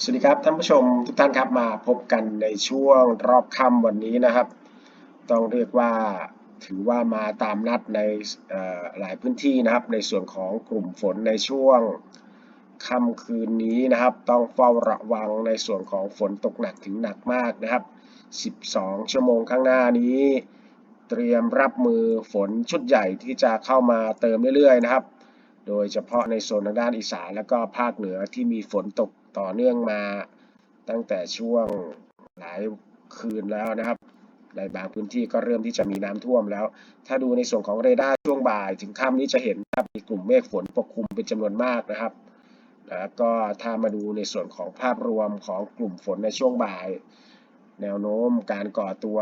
สวัสดีครับท่านผู้ชมทุกท่านครับมาพบกันในช่วงรอบค่ำวันนี้นะครับ ต้องเรียกว่าถือว่ามาตามนัดในหลายพื้นที่นะครับ ในส่วนของกลุ่มฝนในช่วงค่ำคืนนี้นะครับ ต้องเฝ้าระวังในส่วนของฝนตกหนักถึงหนักมากนะครับ 12 ชั่วโมงข้างหน้านี้ เตรียมรับมือฝนชุดใหญ่ที่จะเข้ามาเติมเรื่อยๆนะครับ โดยเฉพาะในโซนทางด้านอีสานแล้วก็ภาคเหนือที่มีฝนตก ต่อเนื่องมาตั้งแต่ช่วงหลายคืนแล้วนะครับ ในบางพื้นที่ก็เริ่มที่จะมีน้ำท่วมแล้ว ถ้าดูในส่วนของเรดาร์ช่วงบ่าย ถึงค่ำนี้จะเห็นนะครับมีกลุ่มเมฆฝนปกคลุมเป็นจำนวนมากนะครับแล้วก็ถ้ามาดูในส่วนของภาพรวมของกลุ่มฝนในช่วงบ่าย แนวโน้มการก่อตัว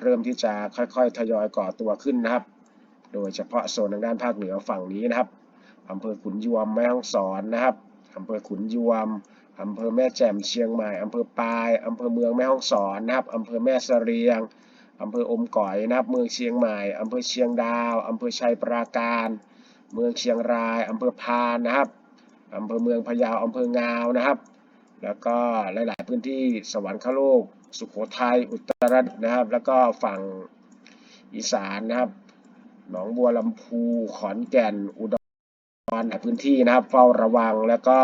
เริ่มที่จะค่อยๆ ทยอยก่อตัวขึ้นนะครับ โดยเฉพาะโซนทางด้านภาคเหนือฝั่งนี้นะครับอำเภอขุนยวมแม่ฮ่องสอนนะครับ อำเภอขุนยวมอำเภอแม่แจ่มเชียงใหม่อำเภอปายอำเภอเมืองแม่ฮ่องสอนนะครับอำเภอแม่เสรียงอำเภออมก๋อยนะครับ เมืองเชียงใหม่อำเภอเชียงดาวอำเภอชัยปราการ เมืองเชียงรายอำเภอพานนะครับอำเภอเมืองพะเยาอำเภองาวนะครับ แล้วก็หลาย ๆ พื้นที่สวรรคโลก สุโขทัยอุตรดิตถ์นะครับ แล้วก็ฝั่งอีสานนะครับ หนองบัวลำพูขอนแก่นอุดร หลายพื้นที่นะครับ เฝ้าระวังแล้วก็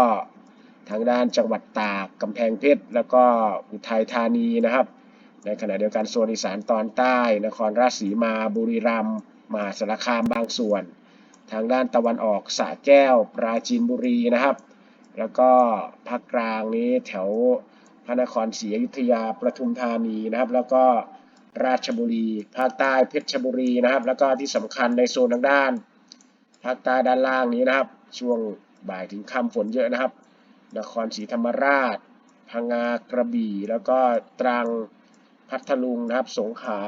ทางด้านจังหวัดตากกำแพงเพชรแล้วก็อุทัยธานีนะครับ ในขณะเดียวกันโซนอีสานตอนใต้ นครราชสีมาบุรีรัมย์มหาสารคามบางส่วน ทางด้านตะวันออกสระแก้ว ปราจีนบุรีนะครับ แล้วก็ภาคกลางนี้แถวพระนครศรีอยุธยาประทุมธานีนะครับ แล้วก็ราชบุรี ภาคใต้เพชรบุรีนะครับ แล้วก็ที่สำคัญในโซนทางด้าน ภาคใต้ด้านล่างนี้นะครับ ช่วงบ่ายถึงค่ำฝนเยอะนะครับ นครศรีธรรมราช พังงากระบี่ แล้วก็ตรังพัทลุงนะครับ สงขลา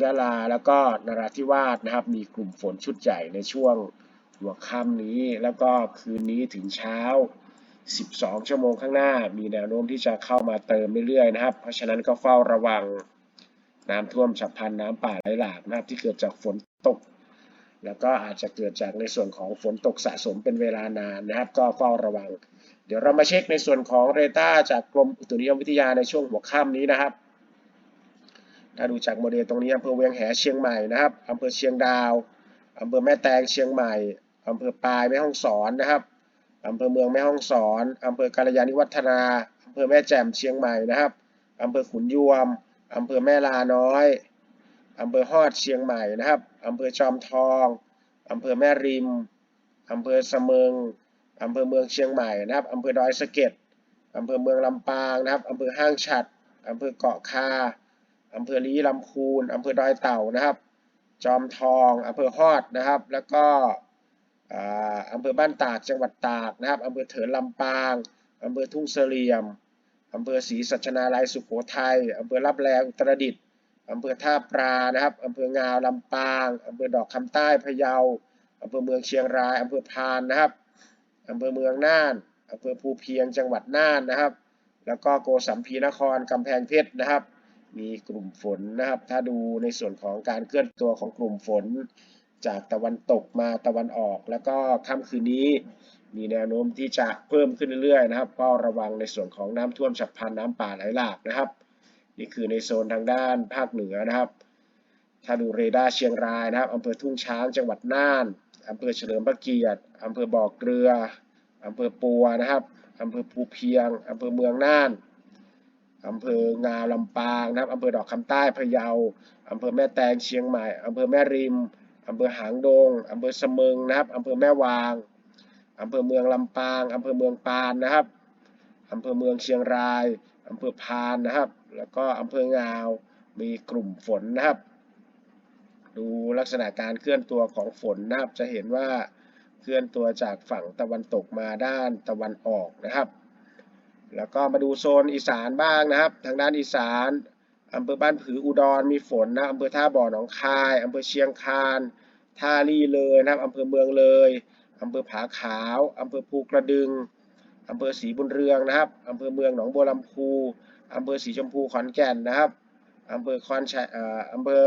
ยะลาแล้วก็นราธิวาสนะครับ มีกลุ่มฝนชุดใหญ่ในช่วงหัวค่ำนี้ แล้วก็คืนนี้ถึงเช้า 12 ชั่วโมงข้างหน้า มีแนวโน้มที่จะเข้ามาเติมเรื่อยๆนะครับ เพราะฉะนั้นก็เฝ้าระวังน้ำท่วมฉับพลันน้ำป่าไหลหลากนะครับที่เกิดจากฝนตก แล้วก็อาจจะเกิดจากในส่วนของฝนตกสะสมเป็นเวลานานนะครับ ก็เฝ้าระวัง เดี๋ยวเรามาเช็คในส่วนของเรดาร์จากกรมอุตุนิยมวิทยาในช่วงหัวค่ำนี้นะครับถ้าดูจากโมเดลตรงนี้อำเภอเวียงแหเชียงใหม่นะครับอำเภอเชียงดาวอำเภอแม่แตงเชียงใหม่อำเภอปายแม่ฮ่องสอนนะครับอำเภอเมืองแม่ฮ่องสอนอำเภอกาลยานิวัฒนาอำเภอแม่แจ่มเชียงใหม่นะครับอำเภอขุนยวมอำเภอแม่ลาน้อย อำเภอฮอดเชียงใหม่นะครับอำเภอจอมทองอำเภอแม่ริมอำเภอสะเมิงอำเภอเมืองเชียงใหม่นะครับอำเภอดอยสะเก็ดอำเภอเมืองลำปางนะครับอำเภอห้างฉัดอำเภอเกาะคาอำเภอลีลำพูนอำเภอดอยเต่านะครับ จอมทองอำเภอฮอดนะครับ แล้วก็อำเภอบ้านตากจังหวัดตากนะครับอำเภอเถินลำปางอำเภอทุ่งเสลี่ยมอำเภอศรีสัชนาลัยสุโขทัยอำเภอรับแลอุตรดิตถ์ อำเภอท่าปลานะครับอำเภองาวลำปางอำเภอดอกคำใต้พะเยาอำเภอเมืองเชียงรายอำเภอพานนะครับอำเภอเมืองน่านอำเภอภูเพียงจังหวัดน่านนะครับ แล้วก็โกสัมพีนครกำแพงเพชรนะครับ มีกลุ่มฝนนะครับ ถ้าดูในส่วนของการเคลื่อนตัวของกลุ่มฝน จากตะวันตกมาตะวันออก แล้วก็ค่ำคืนนี้ มีแนวโน้มที่จะเพิ่มขึ้นเรื่อยๆนะครับ ก็ระวังในส่วนของน้ำท่วมฉับพลันน้ำป่าไหลหลากนะครับ นี่คือในโซนทางด้านภาคเหนือนะครับถ้าดูเรดาร์เชียงรายนะครับอำเภอทุ่งช้างจังหวัดน่านอำเภอเฉลิมพระเกียรติอำเภอบ่อเกลืออำเภอปัวนะครับอำเภอภูเพียงอำเภอเมืองน่านอำเภองาลำปางนะครับอำเภอดอกคำใต้พะเยาอำเภอแม่แตงเชียงใหม่อำเภอแม่ริมอำเภอหางดงอำเภอเสมิงนะครับอำเภอแม่วางอำเภอเมืองลำปางอำเภอเมืองปานนะครับอำเภอเมืองเชียงราย อำเภอพานนะครับ แล้วก็อำเภองาวมีกลุ่มฝนนะครับ ดูลักษณะการเคลื่อนตัวของฝนนะครับ จะเห็นว่าเคลื่อนตัวจากฝั่งตะวันตกมาด้านตะวันออกนะครับ แล้วก็มาดูโซนอีสานบ้างนะครับ ทางด้านอีสานอำเภอบ้านผืออุดรมีฝนนะอำเภอท่าบ่อหนองคายอำเภอเชียงคานท่าลี่เลยนะครับอำเภอเมืองเลยอำเภอผาขาวอำเภอภูกระดึง อำเภอศรีบุญเรืองนะครับอำเภอเมืองหนองบัวลำพูอำเภอศรีชมพูขอนแก่นนะครับอำเภอคอนชัยอำเภอ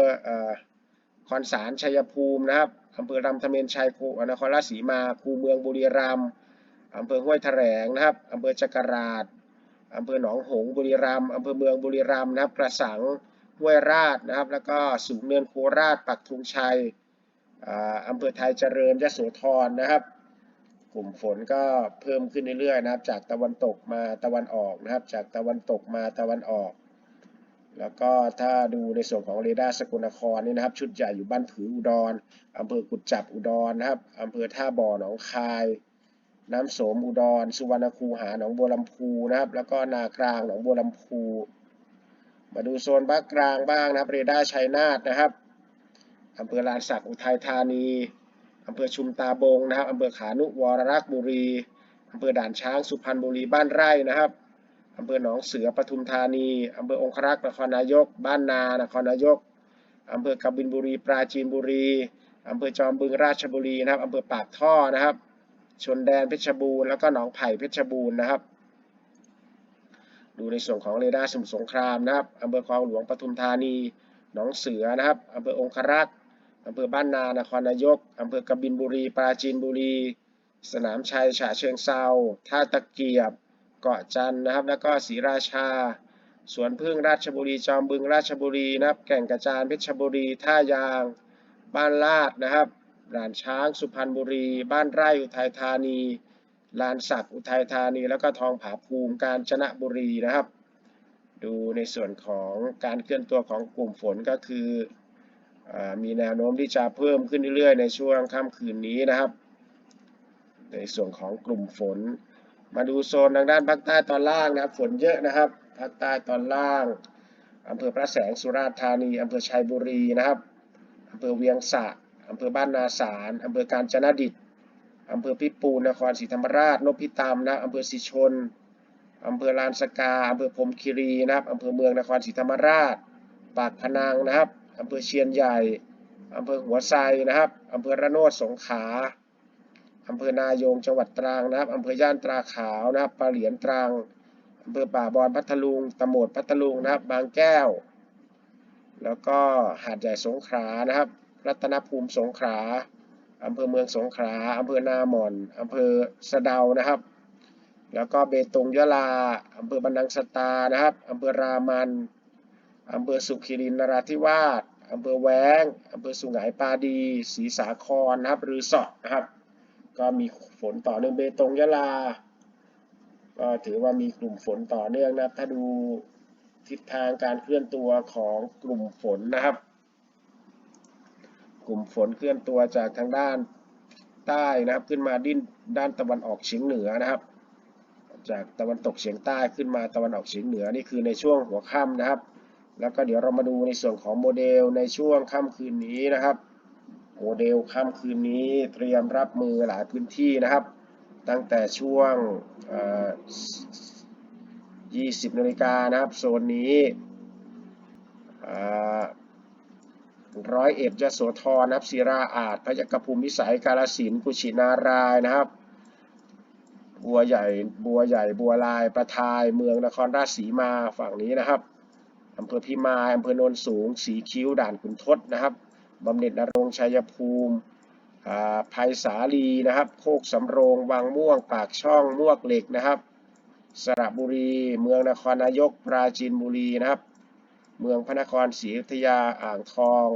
คอนสารชัยภูมินะครับอำเภอรำธเมนชัยภูนครราชสีมาคูเมืองบุรีรัมย์อำเภอห้วยแถลงนะครับอำเภอจักราชอำเภอหนองหงส์บุรีรัมย์อำเภอเมืองบุรีรัมย์นะครับกระสังห้วยราชนะครับ แล้วก็สูงเนินโคราชปักธงชัยอ่าอำเภอไทยเจริญยโสธรนะครับ กลุ่มฝนก็เพิ่มขึ้นเรื่อยๆนะครับ จากตะวันตกมาตะวันออกนะครับ จากตะวันตกมาตะวันออก แล้วก็ถ้าดูในส่วนของเรดาร์สกลนครนี่นะครับ ชุดใหญ่อยู่บ้านผืออุดรอำเภอกุดจับอุดรนะครับอำเภอท่าบ่อหนองคาย น้ำโสมอุดร สุวรรณคูหาหนองบัวลำพูนะครับ แล้วก็นากลางหนองบัวลำพูมาดูโซนภาคกลางบ้างนะครับ เรดาร์ชัยนาทนะครับอำเภอลานสักอุทัยธานี อำเภอชุมตาบงนะครับอำเภอขานุวรรักษ์บุรีอำเภอด่านช้างสุพรรณบุรีบ้านไร่นะครับอำเภอหนองเสือปทุมธานีอำเภอองครักษ์นครนายก บ้านนานครนายกอำเภอกบินบุรี ปราจีนบุรีอำเภอจอมบึงราชบุรีนะครับอำเภอปากท่อนะครับ ชนแดนเพชรบูรณ์แล้วก็หนองไผ่เพชรบูรณ์นะครับ ดูในส่วนของเรดาร์สมุทรสงครามนะครับอำเภอคลองหลวงปทุมธานี หนองเสือนะครับอำเภอองครักษ์ อำเภอบ้านนานครนายกอำเภอกบินบุรี ปราจีนบุรี สนามชัยฉะเชิงเซาท่าตะเกียบ เกาะจันนะครับ แล้วก็ศรีราชา สวนพึ่งราชบุรี จอมบึงราชบุรีนะครับ แก่งกระจานเพชรบุรี ท่ายาง บ้านลาดนะครับด่านช้างสุพรรณบุรี บ้านไร่อุทัยธานี ลานสักอุทัยธานี แล้วก็ทองผาภูมิกาญจนบุรีนะครับ ดูในส่วนของการเคลื่อนตัวของกลุ่มฝนก็คือ มีแนวโน้มที่จะเพิ่มขึ้นเรื่อยๆ ในช่วงค่ำคืนนี้นะครับ ในส่วนของกลุ่มฝน มาดูโซนทางด้านภาคใต้ตอนล่างนะครับ ฝนเยอะนะครับภาคใต้ตอนล่างอำเภอพระแสงสุราษฎร์ธานีอำเภอชัยบุรีนะครับอำเภอเวียงสะอำเภอบ้านนาสารอำเภอกาญจนดิตอำเภอพิปูนนครศรีธรรมราชนพิตามนะอำเภอสิชนอำเภอลานสกาอำเภอพรมคีรีนะครับอำเภอเมืองนครศรีธรรมราช ปากพนังนะครับ อำเภอเชียนใหญ่อำเภอหัวไซนะครับอำเภอระโนดสงขลาอำเภอนายงจังหวัดตรังนะครับอำเภอย่านตราขาวนะครับปลาเหลียนตรังอำเภอป่าบอนพัทลุงตะโหดพัทลุงนะครับ บางแก้ว แล้วก็หาดใหญ่สงขลานะครับ รัตนภูมิสงขลาอำเภอเมืองสงขลาอำเภอนาหม่อนอำเภอสะเดานะครับ แล้วก็เบตงยะลาอำเภอบันดังสตานะครับอำเภอรามัน อำเภอสุขิรินนราธิวาสอำเภอแวงอำเภอสุไหงปาดีศรีสาครนะครับรือสอนะครับ ก็มีฝนต่อเนื่องเบตงยะลา ก็ถือว่ามีกลุ่มฝนต่อเนื่องนะครับถ้าดูทิศทางการเคลื่อนตัวของกลุ่มฝนนะครับ กลุ่มฝนเคลื่อนตัวจากทางด้านใต้นะครับขึ้นมาดิ้นด้านตะวันออกเฉียงเหนือนะครับ จากตะวันตกเฉียงใต้ขึ้นมาตะวันออกเฉียงเหนือนี่คือในช่วงหัวค่ำนะครับ แล้วก็เดี๋ยวเรามาดูในส่วนของโมเดลในช่วงค่ำคืนนี้นะครับ โมเดลค่ำคืนนี้เตรียมรับมือหลายพื้นที่นะครับ ตั้งแต่ช่วง 20นาฬิกานะครับ โซนนี้ร้อยเอ็ดยโสธรนะครับศิราอาจพยัคฆภูมิวิสัยกาลสินกุชินารายนะครับ บัวใหญ่บัวใหญ่บัวลายประทายเมืองนครราชสีมาฝั่งนี้นะครับ อำเภอพิมายอำเภอโนนสูง สีคิ้ว ด่านขุนทดนะครับบำเหน็จนรงชัยภูมิอ่าไผ่สาลีนะครับ โคกสำโรงวังม่วง ปากช่องมวกเหล็กนะครับ สระบุรี เมืองนครนายก ปราจีนบุรีนะครับ เมืองพระนครศรีอยุธยา อ่างทอง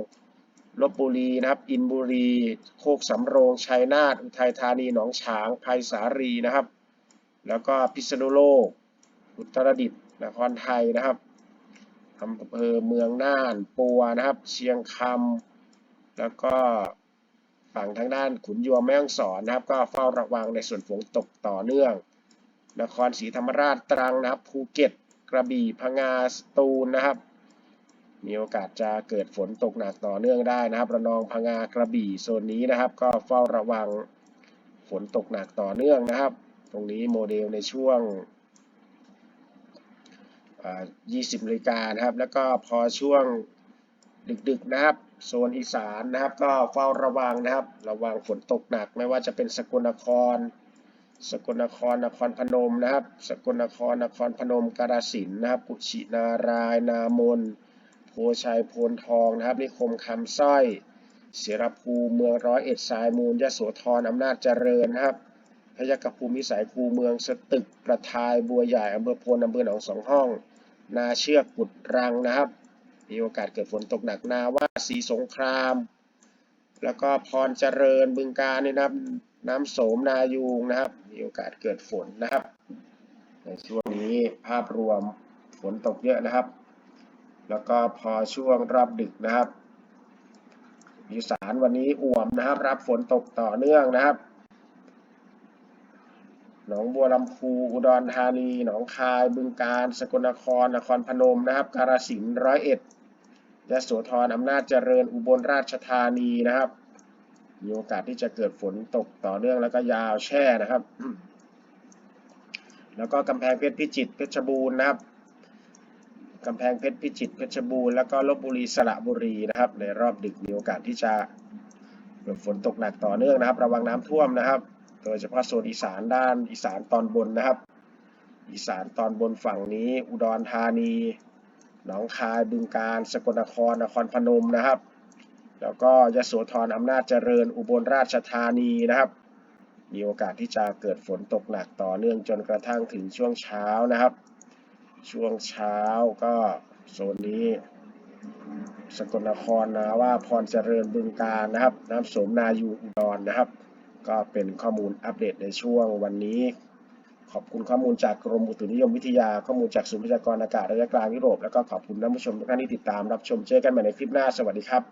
ลบบุรีนะครับ อินบุรี โคกสำโรง ชัยนาท อุทัยธานี หนองฉางไผ่สาลีนะครับ แล้วก็พิษณุโลก อุตรดิตถ์ นครไทยนะครับ อำเภอเมืองน่านปัวนะครับ เชียงคำแล้วก็ฝั่งทางด้านขุนยวมแม่ฮ่องสอนนะครับ ก็เฝ้าระวังในส่วนฝนตกต่อเนื่อง นครศรีธรรมราชตรังนะครับภูเก็ตกระบี่พังงาสตูลนะครับ มีโอกาสจะเกิดฝนตกหนักต่อเนื่องได้นะครับ ระนองพังงากระบี่โซนนี้นะครับ ก็เฝ้าระวังฝนตกหนักต่อเนื่องนะครับ ตรงนี้โมเดลในช่วง 20นาฬิกานะครับ แล้วก็พอช่วงดึกๆนะครับ โซนอีสานนะครับ ก็เฝ้าระวังนะครับ ระวังฝนตกหนัก ไม่ว่าจะเป็นสกลนคร สกลนคร นครพนมนะครับ สกลนคร นครพนม กาฬสินธุ์นะครับ กุชินาราย นามน โพชัย โพนทองนะครับ นิคมคำสร้อยเสรภูเมืองร้อยเอ็ดสายมูลยโสธรอำนาจเจริญนะครับพยัคฆภูมิสัยคูเมืองสตึกกระทายบัวใหญ่อำเภอโพนอำเภอหนองสองห้อง นาเชือกกุดรังนะครับ มีโอกาสเกิดฝนตกหนักนาว่าสีสงคราม แล้วก็พรเจริญบึงการนี่นะครับ น้ำโสมนายูงนะครับ มีโอกาสเกิดฝนนะครับ ในช่วงนี้ภาพรวมฝนตกเยอะนะครับ แล้วก็พอช่วงรอบดึกนะครับอีสานวันนี้อ่วมนะครับ รับฝนตกต่อเนื่องนะครับ หนองบัวลำพูอุดรธานี หนองคาย บึงกาฬ สกลนคร นครพนมนะครับ กาฬสินธุ์ร้อยเอ็ดยะโสธรอำนาจเจริญ อุบลราชธานีนะครับ มีโอกาสที่จะเกิดฝนตกต่อเนื่องแล้วก็ยาวแช่นะครับ แล้วก็กำแพงเพชรพิจิตร เพชรบูรณ์นะครับกำแพงเพชรพิจิตร เพชรบูรณ์ แล้วก็ลบบุรี สระบุรีนะครับ ในรอบดึกมีโอกาสที่จะเกิดฝนตกหนักต่อเนื่องนะครับ ระวังน้ำท่วมนะครับ โดยเฉพาะโซนอีสานด้านอีสานตอนบนนะครับ อีสานตอนบนฝั่งนี้ อุดรธานี หนองคายบึงกาฬสกลนครนครพนมนะครับ แล้วก็ยโสธรอำนาจเจริญอุบลราชธานีนะครับ มีโอกาสที่จะเกิดฝนตกหนักต่อเนื่องจนกระทั่งถึงช่วงเช้านะครับ ช่วงเช้าก็โซนนี้สกลนครนะว่าพรเจริญบึงการนะครับ น้ำสมนายูอุดรนะครับ ก็เป็นข้อมูลอัปเดตในช่วงวันนี้ ขอบคุณข้อมูลจากกรมอุตุนิยมวิทยา ข้อมูลจากศูนย์พยากรณ์อากาศระยะกลางยุโรป แล้วก็ขอบคุณท่านผู้ชมทุกท่านที่ติดตามรับชม เจอกันใหม่ในคลิปหน้า สวัสดีครับ